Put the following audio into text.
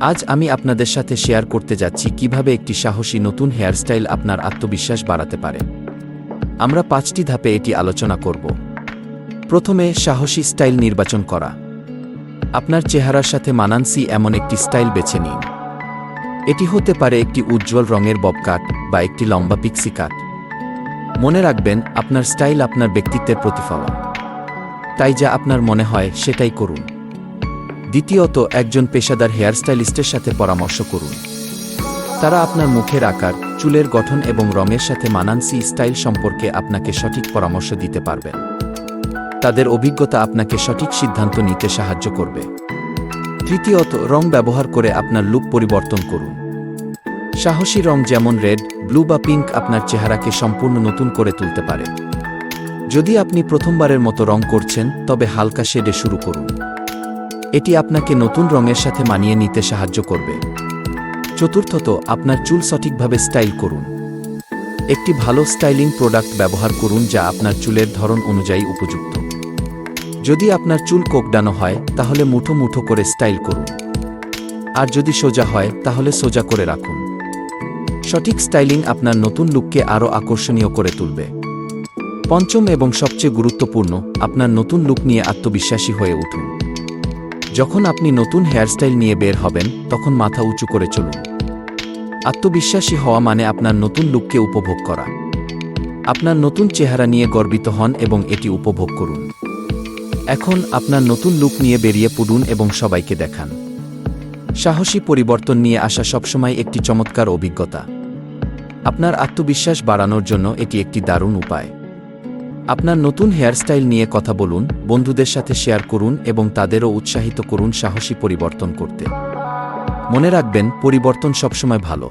আজ আমি আপনাদের সাথে শেয়ার করতে যাচ্ছি কীভাবে একটি সাহসী নতুন হেয়ারস্টাইল আপনার আত্মবিশ্বাস বাড়াতে পারে। আমরা পাঁচটি ধাপে এটি আলোচনা করব। প্রথমে, সাহসী স্টাইল নির্বাচন করা। আপনার চেহারার সাথে মানানসি এমন একটি স্টাইল বেছে নিন। এটি হতে পারে একটি উজ্জ্বল রঙের বব কাট বা একটি লম্বা পিক্সি কাট মনে রাখবেন, আপনার স্টাইল আপনার ব্যক্তিত্বের প্রতিফলন। তাই যা আপনার মনে হয়, সেটাই করুন। দ্বিতীয়ত একজন পেশাদার হেয়ারস্টাইলিস্টের সাথে পরামর্শ করুন। তারা আপনার মুখের আকার, চুলের গঠন এবং রঙের সাথে মানানসি স্টাইল সম্পর্কে আপনাকে সঠিক পরামর্শ দিতে পারবেন। তাদের অভিজ্ঞতা আপনাকে সঠিক সিদ্ধান্ত নিতে সাহায্য করবে। তৃতীয়ত, রং ব্যবহার করে আপনার লুক পরিবর্তন করুন। সাহসী রং যেমন রেড, ব্লু বা পিঙ্ক আপনার চেহারাকে সম্পূর্ণ নতুন করে তুলতে পারে। যদি আপনি প্রথমবারের মতো রং করছেন, তবে হালকা শেডে শুরু করুন। এটি আপনাকে নতুন রঙের সাথে মানিয়ে নিতে সাহায্য করবে। চতুর্থত, আপনার চুল সঠিকভাবে স্টাইল করুন। একটি ভালো স্টাইলিং প্রোডাক্ট ব্যবহার করুন যা আপনার চুলের ধরন অনুযায়ী উপযুক্ত। যদি আপনার চুল কোকডানো হয়, তাহলে মুঠো মুঠো করে স্টাইল করুন। আর যদি সোজা হয়, তাহলে সোজা করে রাখুন। সঠিক স্টাইলিং আপনার নতুন লুককে আরও আকর্ষণীয় করে তুলবে। পঞ্চম এবং সবচেয়ে গুরুত্বপূর্ণ, আপনার নতুন লুক নিয়ে আত্মবিশ্বাসী হয়ে উঠুন। যখন আপনি নতুন হেয়ারস্টাইল নিয়ে বের হবেন, তখন মাথা উঁচু করে চলুন। আত্মবিশ্বাসী হওয়া মানে আপনার নতুন লুককে উপভোগ করা। আপনার নতুন চেহারা নিয়ে গর্বিত হন এবং এটি উপভোগ করুন। এখন আপনার নতুন লুক নিয়ে বেরিয়ে পড়ুন এবং সবাইকে দেখান। সাহসী পরিবর্তন নিয়ে আসা সবসময় একটি চমৎকার অভিজ্ঞতা। আপনার আত্মবিশ্বাস বাড়ানোর জন্য এটি একটি দারুণ উপায়। আপনার নতুন হেয়ারস্টাইল নিয়ে কথা বলুন, বন্ধুদের সাথে শেয়ার করুন এবং তাদেরও উৎসাহিত করুন সাহসী পরিবর্তন করতে। মনে রাখবেন, পরিবর্তন সবসময় ভালো।